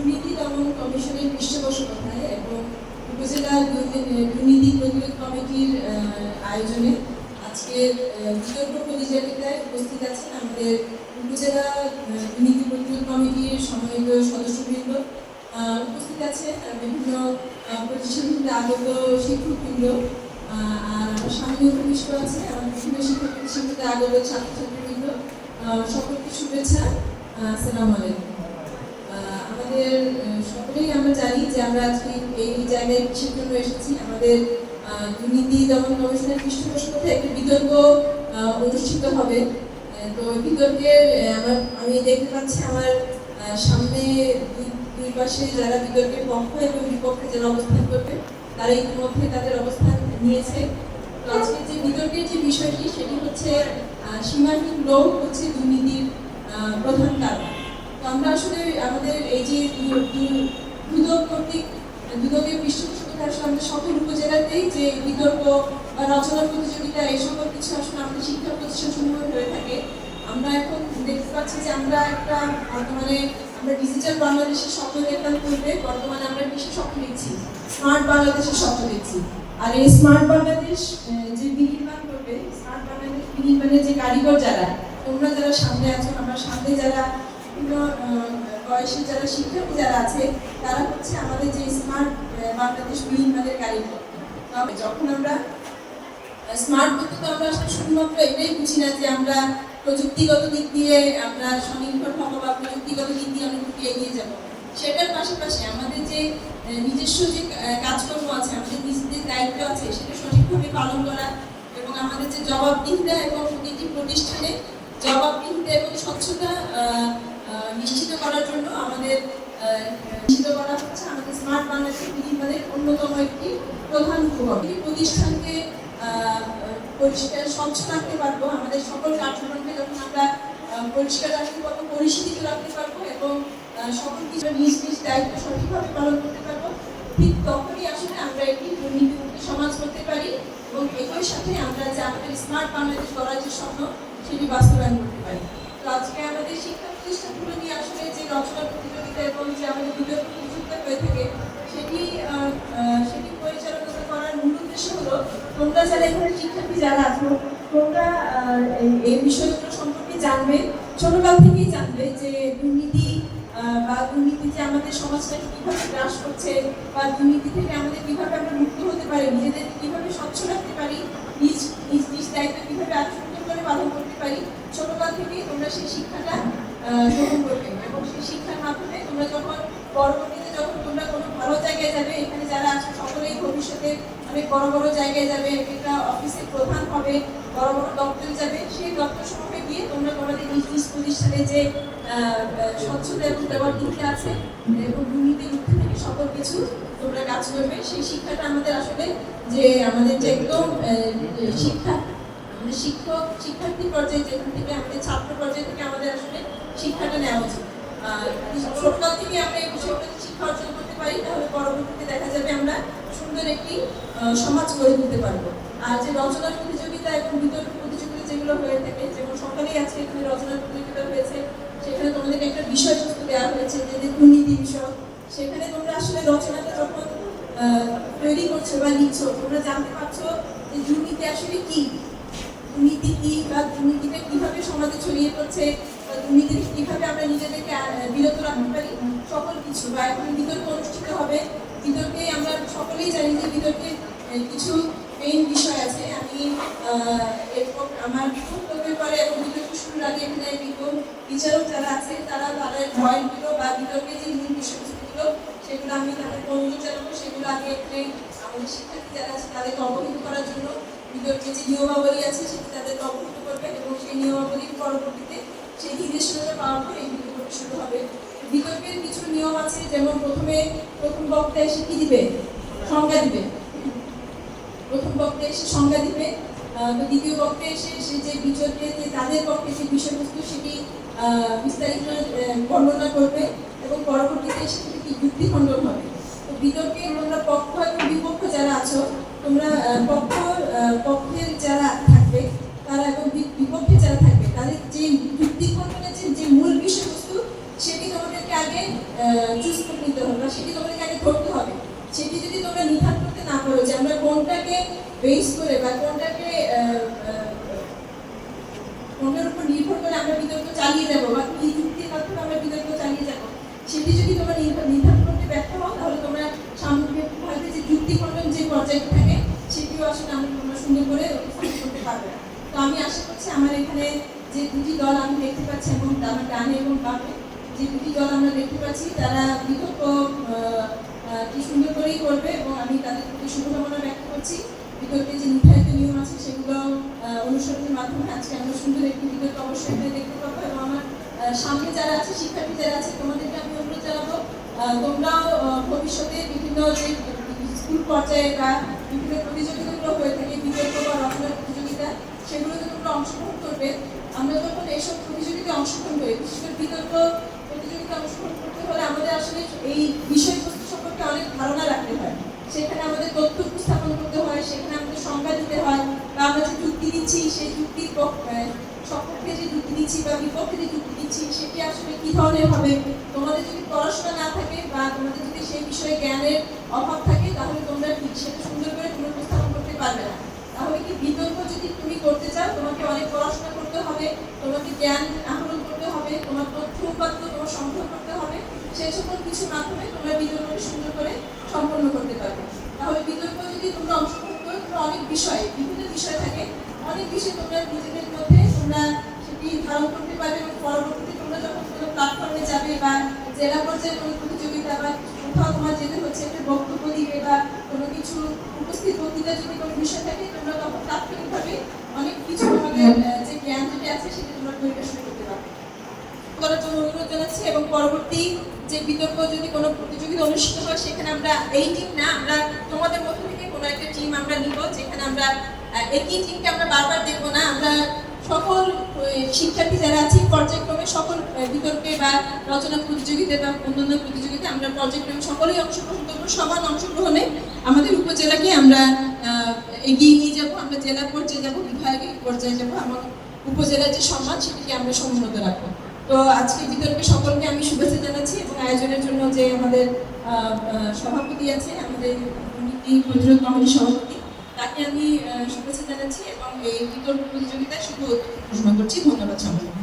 দুর্নীতি দমন কমিশনের পৃষ্ঠপোষকতায় এবং উপজেলা দুর্নীতি প্রতিরোধ কমিটির আয়োজনে আজকের বিতর্ক প্রতিযোগিতায় উপস্থিত আছেন আমাদের উপজেলা দুর্নীতি প্রতিরোধ কমিটির সম্মানিত সদস্যবৃন্দ। উপস্থিত আহ, বিভিন্ন প্রতিষ্ঠান আগত শিক্ষকবৃন্দ। আর আমার সামনে উপবিষ্ট আছে আমাদের বিভিন্ন শিক্ষক প্রতিষ্ঠান থেকে আগত ছাত্রছাত্রীবৃন্দ। সকলকে শুভেচ্ছা। আসসালামু আলাইকুম। আমাদের সকলেই আমরা জানি যে আমরা আজকে এই জায়গায় কিসের এসেছি। আমাদের দুর্নীতি দমন কমিশনের পৃষ্ঠপোষকতায় একটি বিতর্ক অনুষ্ঠিত হবে। তো ওই বিতর্কে আমার, আমি দেখতে পাচ্ছি আমার সামনে দুই- পাশে যারা বিতর্কের পক্ষ এবং বিপক্ষে যারা অবস্থান করবে, তারা ইতিমধ্যে তাদের অবস্থান নিয়েছে। তো আজকে যে বিতর্কের যে বিষয়টি, সেটি হচ্ছে সীমাহীন লোক হচ্ছে দুর্নীতির প্রধান কারণ। আমরা আসলে আমাদের এই যে দুদক কর্তৃক দুদকের পৃষ্ঠপোষকতা আসলে আমাদের সকল উপজেলাতেই যে বিতর্ক বা রচনা প্রতিযোগিতা, এই সকল কিছু আসলে আমাদের শিক্ষা প্রতিষ্ঠান সমূহ হয়ে থাকে। আমরা এখন দেখতে পাচ্ছি যে আমরা একটা বর্তমানে আমরা ডিজিটাল বাংলাদেশের স্বপ্ন দেখতাম পূর্বে বর্তমানে আমরা কিসের স্বপ্ন দেখছি? স্মার্ট বাংলাদেশের স্বপ্ন দেখছি। আর এই স্মার্ট বাংলাদেশ যে বিনির্মাণ করবে স্মার্ট বাংলাদেশ বিনির্মাণের যে কারিগর যারা, তোমরা যারা সামনে আছো, আমার সামনে যারা বিভিন্ন আহ, যারা শিক্ষার্থী যারা আছে তারা হচ্ছে আমাদের যে স্মার্ট বাংলাদেশ বিনির্মাণের কারিগর। যখন আমরা স্মার্ট বলতে তো আমরা শুধুমাত্র এটাই বুঝি না যে আমরা প্রযুক্তিগত দিক দিয়ে আমরা স্বনির্ভর হব বা প্রযুক্তিগত দিক দিয়ে অনেক দিকে এগিয়ে যাব। সেটার পাশাপাশি আমাদের যে নিজস্ব যে কাজকর্ম আছে আমাদের নিজেদের দায়িত্ব আছে সেটা সঠিকভাবে পালন করা এবং আমাদের যে জবাবদিহিতা এবং প্রতিটি প্রতিষ্ঠানে জবাবদিহিতা এবং স্বচ্ছতা নিশ্চিত করার জন্য আমাদের নিশ্চিত করা হচ্ছে আমাদের স্মার্ট বাংলাদেশ বিনির্মাণের অন্যতম একটি প্রধান উপকরণ এই প্রতিষ্ঠানকে পরিষ্কার, স্বচ্ছ রাখতে পারব, আমাদের সকল কার্যক্রমকে যখন আমরা পরিষ্কার রাখতে পারব পরিস্থিতি রাখতে পারব এবং সকল কিছু নিজ নিজ দায়িত্ব সঠিকভাবে পালন করতে পারব, ঠিক তখনই আসলে আমরা একটি দুর্নীতিমুক্ত সমাজ করতে পারি এবং একই সাথে আমরা যে আমাদের স্মার্ট বাংলাদেশ গড়ার যে স্বপ্ন, সেটি বাস্তবায়ন করতে পারি। তো আজকে আমাদের শিক্ষা প্রতিষ্ঠানগুলো নিয়ে আসলে যে রচনা প্রতিযোগিতা এবং যে আমাদের বিতর্ক প্রতিযোগিতা হয়ে থাকে, সেটি সেটি পরিচালনা করার মূল উদ্দেশ্য হলো তোমরা যারা এখানে শিক্ষার্থী যারা আছো, তোমরা এই- বিষয়গুলো সম্পর্কে জানবে, ছোটকাল থেকেই জানবে যে দুর্নীতি বা দুর্নীতি যে আমাদের সমাজটাকে কীভাবে গ্রাস করছে, বা দুর্নীতি থেকে আমাদের কীভাবে আমরা মুক্ত হতে পারি নিজেদেরকে কীভাবে স্বচ্ছ রাখতে পারি, নিজ নিজ নিজ দায়িত্ব কীভাবে আরও করে পালন করতে পারি, ছোটকাল থেকেই তোমরা সেই শিক্ষাটা গ্রহণ করবে এবং সেই শিক্ষার মাধ্যমে তোমরা যখন পরবর্তীতে যখন তোমরা কোনো ভালো জায়গায় যাবে এখানে যারা আছে সকলেই ভবিষ্যতে অনেক বড় বড় জায়গায় যাবে একটা অফিসের প্রধান হবে বড় বড় দপ্তরে যাবে সেই দপ্তর সমূহে গিয়ে তোমরা তোমাদের নিজ নিজ প্রতিষ্ঠানে যে স্বচ্ছতা এবং দেওয়ার দিকটা আছে এবং দুর্নীতি মুক্তি থেকে সকল কিছু তোমরা কাজ করবে সেই শিক্ষাটা আমাদের আসলে যে আমাদের যে একদম শিক্ষা আমাদের শিক্ষক, শিক্ষার্থী পর্যায়ে যেখান থেকে আমাদের, ছাত্র পর্যায়ে থেকে আমাদের আসলে শিক্ষাটা নেওয়া উচিত। ছোটকাল থেকে আমরা এই বিষয়গুলো শিক্ষা অর্জন করতে পারি, তাহলে পরবর্তীতে দেখা যাবে আমরা সুন্দর একটি সমাজ গড়ে তুলতে পারব। আর যে রচনা প্রতিযোগিতা, এবং বিতর্ক প্রতিযোগিতা যেগুলো হয়ে থাকে, যেমন সকালেই আজকে এখানে রচনা প্রতিযোগিতা হয়েছে, সেখানে তোমাদেরকে একটা বিষয়বস্তু দেওয়া হয়েছে, যে দুর্নীতি বিষয় সেখানে তোমরা আসলে রচনাটা যখন তৈরি করছ বা লিখছো, তোমরা জানতে পারছ যে দুর্নীতি আসলে কি দুর্নীতি কি বা দুর্নীতিটা কীভাবে বা দুর্নীতি কীভাবে আমরা নিজেদেরকে বিরত রাখতে পারি, সকল কিছু। বা এখন বিতর্ক অনুষ্ঠিত হবে। বিতর্কে আমরা সকলেই জানি যে বিতর্কে কিছু মেইন বিষয় আছে। আমি এরপর আমার বক্তব্যের পরে এবং বিতর্ক শুরুর আগে এখানে বিজ্ঞ বিচারক যারা আছে, তারা তাদের পয়েন্টগুলো বা বিতর্কের যে মূল বিষয়বস্তুগুলো, সেগুলো আমি তাদের অনুরোধ জানাব সেগুলো আগে এখানে আমাদের শিক্ষার্থী যারা আছে, তাদেরকে অবহিত করার জন্য বিতর্কের যে নিয়মাবলী আছে সেটি তাদেরকে অবহিত করবে এবং সেই নিয়মাবলীর পরবর্তীতে সেই নির্দেশনাটা পাওয়ার পর এই বিতর্কটি শুরু হবে। বিতর্কের কিছু নিয়ম আছে, যেমন প্রথমে প্রথম বক্তা এসে কি দিবে? সংজ্ঞা দিবে। প্রথম বক্তা এসে সংজ্ঞা দিবে। দ্বিতীয় বক্তা এসে সে যে বিতর্কে, যে তাদের পক্ষে যে বিষয়বস্তু সেটি বিস্তারিত বর্ণনা করবে এবং পরবর্তীতে এসে সেটি যুক্তি খণ্ডন হবে। তো বিতর্কে তোমরা পক্ষ এবং বিপক্ষ যারা আছো, তোমরা পক্ষ বেস করে বা কোনটাকে কোনটার উপর নির্ভর করে আমরা বিতর্ক চালিয়ে যাব বা কি যুক্তির মাধ্যমে আমরা বিতর্ক চালিয়ে যাব। সেটি যদি তোমরা নির্ভর- নির্ধারণ করতে ব্যর্থ হও, তাহলে তোমরা সামগ্রিকভাবে যে যুক্তি খণ্ডন যে পর্যায়টি থাকে, সেটিও আসলে আমরা তোমরা সুন্দর করে করতে পারবে তো আমি আশা করছি আমার এখানে যে দুটি দল আমি দেখতে পাচ্ছি, এবং আমার ডানে এবং বামে, যে দুটি দল আমরা দেখতে পাচ্ছি, তারা বিতর্ক কি সুন্দর করেই করবে, এবং আমি তাদের প্রতি শুভকামনা ব্যক্ত করছি। বিতর্কের যে নির্ধারিত আছে সেগুলো অনুসরণের মাধ্যমে আজকে আমরা সুন্দর একটি বিতর্ক অবশ্যই দেখতে পাবো এবং আমার সামনে যারা আছে, শিক্ষার্থী যারা আছে, তোমাদেরকে আমি অনুরোধ জানাব তোমরাও ভবিষ্যতে বিভিন্ন যে স্কুল পর্যায়ে বা বিভিন্ন প্রতিযোগিতাগুলো হয়ে থাকে বিতর্ক বা রচনা প্রতিযোগিতা, সেগুলোতে তোমরা অংশগ্রহণ করবে। আমরা যখন এইসব প্রতিযোগিতায় অংশগ্রহণ করি, বিশেষ করে বিতর্ক প্রতিযোগিতায় অংশগ্রহণ করতে হলে আমাদের আসলে এই বিষয়বস্তু সম্পর্কে অনেক ধারণা রাখতে হয়। সেখানে আমাদের তথ্য উপস্থাপন করতে হয় সেখানে আমাদের সংজ্ঞা দিতে হয় বা আমরা যে যুক্তি দিচ্ছি সেই যুক্তির সপক্ষে যে যুক্তি দিচ্ছি বা বিপক্ষে যে যুক্তি দিচ্ছি সেটি আসলে কি ধরনের হবে? তোমাদের যদি পড়াশোনা না থাকে বা তোমাদের যদি সেই বিষয়ে জ্ঞানের অভাব থাকে, তাহলে তোমরা ঠিক সেটা সুন্দর করে তুমি উপস্থাপন করতে পারবে না? তাহলে কি বিতর্ক যদি তুমি করতে চাও, তোমাকে অনেক পড়াশোনা করতে হবে, তোমাকে জ্ঞান আহরণ করতে হবে, তোমার তথ্য উপাত্ত তোমার সংগ্রহ করতে হবে সেই সকল কিছুর মাধ্যমে তোমরা বিতর্কটি সুন্দর করে সম্পন্ন করতে পারবে। তাহলে বিতর্ক যদি তোমরা অংশগ্রহণ করো, তোমরা অনেক বিষয় বিষয় তোমরা নিজেদের মধ্যে, তোমরা সেটি ধারণ করতে পারবে এবং পরবর্তীতে তোমরা যখন কোনো প্ল্যাটফর্মে যাবে বা জেলা পর্যায়ে কোনো প্রতিযোগিতা বা কোথাও তোমার যেতে হচ্ছে, একটা বক্তব্য দিবে বা কোনো কিছু উপস্থিত বক্তৃতা যদি কোনো বিষয় থাকে, তোমরা তখন তাৎক্ষণিকভাবে অনেক কিছু তোমাদের যে জ্ঞান যেটি আছে সেটা তোমরা পরিবেশন করতে পারবে। করার জন্য অনুরোধ জানাচ্ছি এবং পরবর্তী যে বিতর্ক যদি কোনো প্রতিযোগিতা অনুষ্ঠিত হয়, সেখানে আমরা এই টিম না, আমরা তোমাদের মধ্য থেকে কোনো একটা টিম আমরা নিব, যেখানে আমরা একই টিমকে আমরা বারবার দেখব না। আমরা সকল শিক্ষার্থী যারা আছি পর্যায়ক্রমে সকল বিতর্কে বা রচনা প্রতিযোগিতায় বা অন্যান্য প্রতিযোগিতায় আমরা পর্যায়ক্রমে সকলেই অংশগ্রহণ করব। সমান অংশগ্রহণে আমাদের উপজেলাকে আমরা এগিয়ে নিয়ে যাব। আমরা জেলা পর্যায়ে যাব বিভাগীয় পর্যায়ে যাব। আমার উপজেলার যে সম্মান, সেটিকে আমরা সমুন্নত রাখব। তো আজকে বিতর্কে সকলকে আমি শুভেচ্ছা জানাচ্ছি এবং আয়োজনের জন্য যে আমাদের সভাপতি আছে, আমাদের দুর্নীতি প্রতিরোধ কমিটির সভাপতি আমি শুভেচ্ছা জানাচ্ছি এবং এই বিতর্ক প্রতিযোগিতায় শুভ ঘোষণা করছি। ধন্যবাদ সবাই